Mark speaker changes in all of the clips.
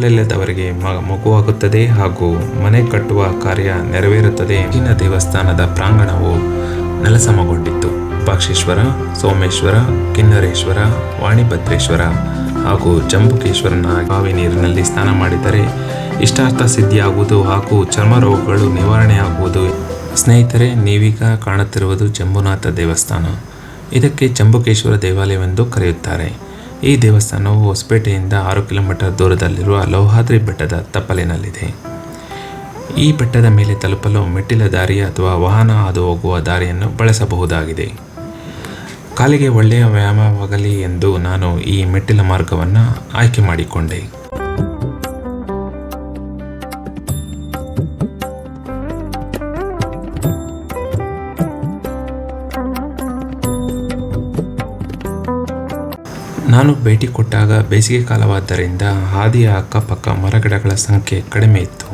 Speaker 1: ಮಕ್ಕಳಿಲ್ಲದವರಿಗೆ ಮಗುವಾಗುತ್ತದೆ ಹಾಗೂ ಮನೆ ಕಟ್ಟುವ ಕಾರ್ಯ ನೆರವೇರುತ್ತದೆ. ಇಲ್ಲಿನ ದೇವಸ್ಥಾನದ ಪ್ರಾಂಗಣವು ನೆಲಸಮಗೊಂಡಿತ್ತು. ಪಾಕ್ಷೇಶ್ವರ ಸೋಮೇಶ್ವರ, ಕಿನ್ನರೇಶ್ವರ, ವಾಣಿಭದ್ರೇಶ್ವರ ಹಾಗೂ ಜಂಬುಕೇಶ್ವರನ ಬಾವಿ ನೀರಿನಲ್ಲಿ ಸ್ನಾನ ಮಾಡಿದರೆ ಇಷ್ಟಾರ್ಥ ಸಿದ್ಧಿಯಾಗುವುದು ಹಾಗೂ ಚರ್ಮ ರೋಗಗಳು ನಿವಾರಣೆಯಾಗುವುದು. ಸ್ನೇಹಿತರೆ, ನೀವೀಗ ಕಾಣುತ್ತಿರುವುದು ಜಂಬುನಾಥ ದೇವಸ್ಥಾನ. ಇದಕ್ಕೆ ಜಂಬುಕೇಶ್ವರ ದೇವಾಲಯವೆಂದು ಕರೆಯುತ್ತಾರೆ. ಈ ದೇವಸ್ಥಾನವು ಹೊಸಪೇಟೆಯಿಂದ ಆರು ಕಿಲೋಮೀಟರ್ ದೂರದಲ್ಲಿರುವ ಲೋಹಾದ್ರಿ ಬೆಟ್ಟದ ತಪ್ಪಲಿನಲ್ಲಿದೆ. ಈ ಬೆಟ್ಟದ ಮೇಲೆ ತಲುಪಲು ಮೆಟ್ಟಿಲ ದಾರಿ ಅಥವಾ ವಾಹನ ಹಾದು ಹೋಗುವ ದಾರಿಯನ್ನು ಬಳಸಬಹುದಾಗಿದೆ. ಕಾಲಿಗೆ ಒಳ್ಳೆಯ ವ್ಯಾಯಾಮವಾಗಲಿ ಎಂದು ನಾನು ಈ ಮೆಟ್ಟಿಲ ಮಾರ್ಗವನ್ನು ಆಯ್ಕೆ ಮಾಡಿಕೊಂಡೆ. ನಾನು ಭೇಟಿ ಕೊಟ್ಟಾಗ ಬೇಸಿಗೆ ಕಾಲವಾದ್ದರಿಂದ ಹಾದಿಯ ಅಕ್ಕಪಕ್ಕ ಮರಗಿಡಗಳ ಸಂಖ್ಯೆ ಕಡಿಮೆ ಇತ್ತು.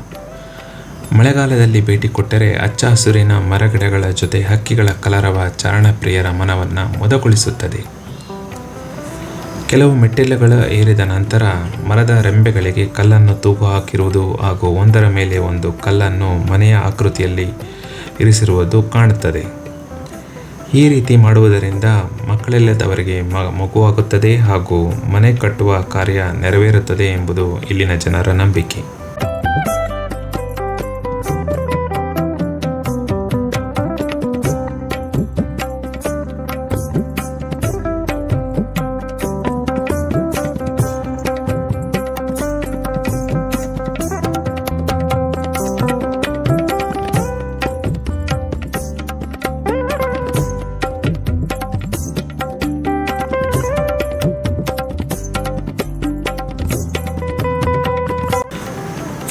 Speaker 1: ಮಳೆಗಾಲದಲ್ಲಿ ಭೇಟಿ ಕೊಟ್ಟರೆ ಹಚ್ಚ ಹಸುರಿನ ಮರಗಿಡಗಳ ಜೊತೆ ಹಕ್ಕಿಗಳ ಕಲರವ ಚಾರಣಪ್ರಿಯರ ಮನವನ್ನು ಮೊದಗೊಳಿಸುತ್ತದೆ. ಕೆಲವು ಮೆಟ್ಟಿಲುಗಳು ಏರಿದ ನಂತರ ಮರದ ರೆಂಬೆಗಳಿಗೆ ಕಲ್ಲನ್ನು ತೂಗು ಹಾಕಿರುವುದು ಹಾಗೂ ಒಂದರ ಮೇಲೆ ಒಂದು ಕಲ್ಲನ್ನು ಮನೆಯ ಆಕೃತಿಯಲ್ಲಿ ಇರಿಸಿರುವುದು ಕಾಣುತ್ತದೆ. ಈ ರೀತಿ ಮಾಡುವುದರಿಂದ ಮಕ್ಕಳಿಲ್ಲದವರಿಗೆ ಮಗುವಾಗುತ್ತದೆ ಹಾಗೂ ಮನೆ ಕಟ್ಟುವ ಕಾರ್ಯ ನೆರವೇರುತ್ತದೆ ಎಂಬುದು ಇಲ್ಲಿನ ಜನರ ನಂಬಿಕೆ.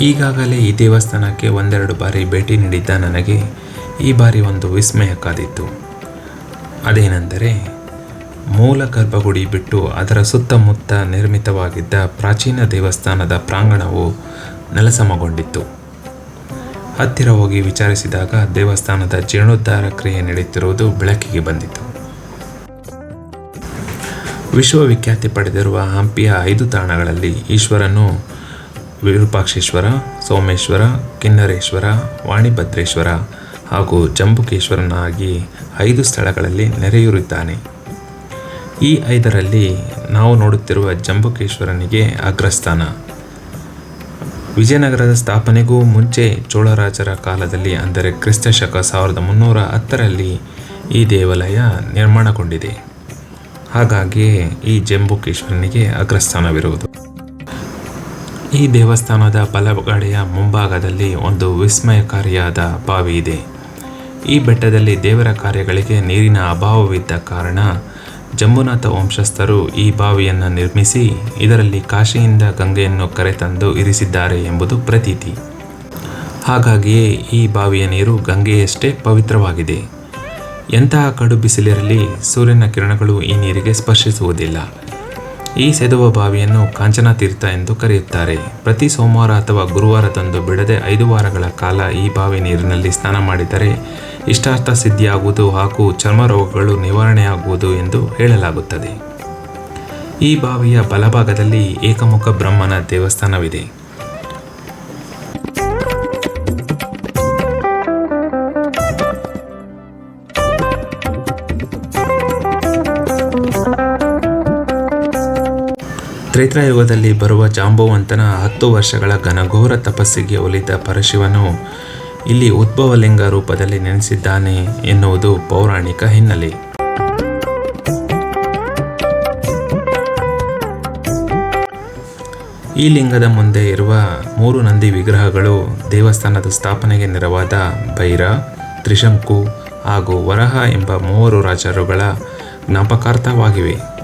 Speaker 1: ಈಗಾಗಲೇ ಈ ದೇವಸ್ಥಾನಕ್ಕೆ ಒಂದೆರಡು ಬಾರಿ ಭೇಟಿ ನೀಡಿದ್ದ ನನಗೆ ಈ ಬಾರಿ ಒಂದು ವಿಸ್ಮಯ ಕಾದಿತ್ತು. ಅದೇನೆಂದರೆ, ಮೂಲ ಗರ್ಭಗುಡಿ ಬಿಟ್ಟು ಅದರ ಸುತ್ತಮುತ್ತ ನಿರ್ಮಿತವಾಗಿದ್ದ ಪ್ರಾಚೀನ ದೇವಸ್ಥಾನದ ಪ್ರಾಂಗಣವು ನೆಲಸಮಗೊಂಡಿತ್ತು. ಹತ್ತಿರ ಹೋಗಿ ವಿಚಾರಿಸಿದಾಗ ದೇವಸ್ಥಾನದ ಜೀರ್ಣೋದ್ಧಾರ ಕ್ರಿಯೆ ನಡೆಯುತ್ತಿರುವುದು ಬೆಳಕಿಗೆ ಬಂದಿತು. ವಿಶ್ವವಿಖ್ಯಾತಿ ಪಡೆದಿರುವ ಹಂಪಿಯ ಐದು ತಾಣಗಳಲ್ಲಿ ಈಶ್ವರನು ವಿರೂಪಾಕ್ಷೇಶ್ವರ, ಸೋಮೇಶ್ವರ, ಕಿನ್ನರೇಶ್ವರ, ವಾಣಿಭದ್ರೇಶ್ವರ ಹಾಗೂ ಜಂಬುಕೇಶ್ವರನಾಗಿ ಐದು ಸ್ಥಳಗಳಲ್ಲಿ ನೆರೆಯೂರಿದ್ದಾನೆ. ಈ ಐದರಲ್ಲಿ ನಾವು ನೋಡುತ್ತಿರುವ ಜಂಬುಕೇಶ್ವರನಿಗೆ ಅಗ್ರಸ್ಥಾನ. ವಿಜಯನಗರದ ಸ್ಥಾಪನೆಗೂ ಮುಂಚೆ ಚೋಳರಾಜರ ಕಾಲದಲ್ಲಿ, ಅಂದರೆ ಕ್ರಿಸ್ತ ಶಕ ಸಾವಿರದ ಮುನ್ನೂರ ಹತ್ತರಲ್ಲಿ ಈ ದೇವಾಲಯ ನಿರ್ಮಾಣಗೊಂಡಿದೆ. ಹಾಗಾಗಿಯೇ ಈ ಜಂಬುಕೇಶ್ವರನಿಗೆ ಅಗ್ರಸ್ಥಾನವಿರುವುದು. ಈ ದೇವಸ್ಥಾನದ ಬಲಗಡೆಯ ಮುಂಭಾಗದಲ್ಲಿ ಒಂದು ವಿಸ್ಮಯಕಾರಿಯಾದ ಬಾವಿ ಇದೆ. ಈ ಬೆಟ್ಟದಲ್ಲಿ ದೇವರ ಕಾರ್ಯಗಳಿಗೆ ನೀರಿನ ಅಭಾವವಿದ್ದ ಕಾರಣ ಜಂಬುನಾಥ ವಂಶಸ್ಥರು ಈ ಬಾವಿಯನ್ನು ನಿರ್ಮಿಸಿ ಇದರಲ್ಲಿ ಕಾಶಿಯಿಂದ ಗಂಗೆಯನ್ನು ಕರೆತಂದು ಇರಿಸಿದ್ದಾರೆ ಎಂಬುದು ಪ್ರತೀತಿ. ಹಾಗಾಗಿಯೇ ಈ ಬಾವಿಯ ನೀರು ಗಂಗೆಯಷ್ಟೇ ಪವಿತ್ರವಾಗಿದೆ. ಎಂತಹ ಕಡು ಬಿಸಿಲಿರಲಿ ಸೂರ್ಯನ ಕಿರಣಗಳು ಈ ನೀರಿಗೆ ಸ್ಪರ್ಶಿಸುವುದಿಲ್ಲ. ಈ ಸೆದುವ ಬಾವಿಯನ್ನು ಕಾಂಚನ ತೀರ್ಥ ಎಂದು ಕರೆಯುತ್ತಾರೆ. ಪ್ರತಿ ಸೋಮವಾರ ಅಥವಾ ಗುರುವಾರದಂದು ಬಿಡದೆ ಐದು ವಾರಗಳ ಕಾಲ ಈ ಬಾವಿ ನೀರಿನಲ್ಲಿ ಸ್ನಾನ ಮಾಡಿದರೆ ಇಷ್ಟಾರ್ಥ ಸಿದ್ಧಿಯಾಗುವುದು ಹಾಗೂ ಚರ್ಮ ರೋಗಗಳು ನಿವಾರಣೆಯಾಗುವುದು ಎಂದು ಹೇಳಲಾಗುತ್ತದೆ. ಈ ಬಾವಿಯ ಬಲಭಾಗದಲ್ಲಿ ಏಕಮುಖ ಬ್ರಹ್ಮನ ದೇವಸ್ಥಾನವಿದೆ. ತ್ರೇತಾಯುಗದಲ್ಲಿ ಬರುವ ಜಾಂಬವಂತನ ಹತ್ತು ವರ್ಷಗಳ ಘನಘೋರ ತಪಸ್ಸಿಗೆ ಒಲಿದ ಪರಶಿವನು ಇಲ್ಲಿ ಉದ್ಭವಲಿಂಗ ರೂಪದಲ್ಲಿ ನೆನೆಸಿದ್ದಾನೆ ಎನ್ನುವುದು ಪೌರಾಣಿಕ ಹಿನ್ನೆಲೆ. ಈ ಲಿಂಗದ ಮುಂದೆ ಇರುವ ಮೂರು ನಂದಿ ವಿಗ್ರಹಗಳು ದೇವಸ್ಥಾನದ ಸ್ಥಾಪನೆಗೆ ನೆರವಾದ ಭೈರ, ತ್ರಿಶಂಕು ಹಾಗೂ ವರಹ ಎಂಬ ಮೂವರು ರಾಜರುಗಳ ಜ್ಞಾಪಕಾರ್ಥವಾಗಿವೆ.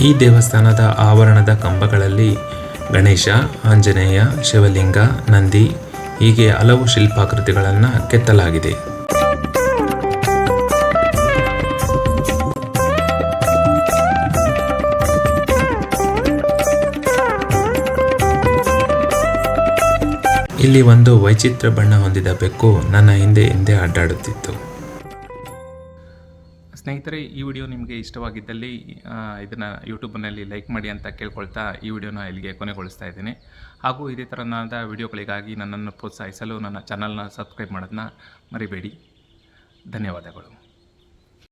Speaker 1: ಈ ದೇವಸ್ಥಾನದ ಆವರಣದ ಕಂಬಗಳಲ್ಲಿ ಗಣೇಶ, ಆಂಜನೇಯ, ಶಿವಲಿಂಗ, ನಂದಿ ಹೀಗೆ ಹಲವು ಶಿಲ್ಪಾಕೃತಿಗಳನ್ನು ಕೆತ್ತಲಾಗಿದೆ. ಇಲ್ಲಿ ಒಂದು ವೈಚಿತ್ರ ಬಣ್ಣ ಹೊಂದಿದ ಬೆಕ್ಕು ನನ್ನ ಹಿಂದೆ ಹಿಂದೆ ಅಡ್ಡಾಡುತ್ತಿತ್ತು.
Speaker 2: ಸ್ನೇಹಿತರೆ, ಈ ವಿಡಿಯೋ ನಿಮಗೆ ಇಷ್ಟವಾಗಿದ್ದಲ್ಲಿ ಇದನ್ನು ಯೂಟ್ಯೂಬ್ನಲ್ಲಿ ಲೈಕ್ ಮಾಡಿ ಅಂತ ಕೇಳ್ಕೊಳ್ತಾ ಈ ವಿಡಿಯೋನ ಇಲ್ಲಿಗೆ ಕೊನೆಗೊಳಿಸ್ತಾ ಇದ್ದೀನಿ. ಹಾಗೂ ಇದೇ ಥರನಾದ ವಿಡಿಯೋಗಳಿಗಾಗಿ ನನ್ನನ್ನು ಪ್ರೋತ್ಸಾಹಿಸಲು ನನ್ನ ಚಾನಲ್ನ ಸಬ್ಸ್ಕ್ರೈಬ್ ಮಾಡೋದನ್ನ ಮರಿಬೇಡಿ. ಧನ್ಯವಾದಗಳು.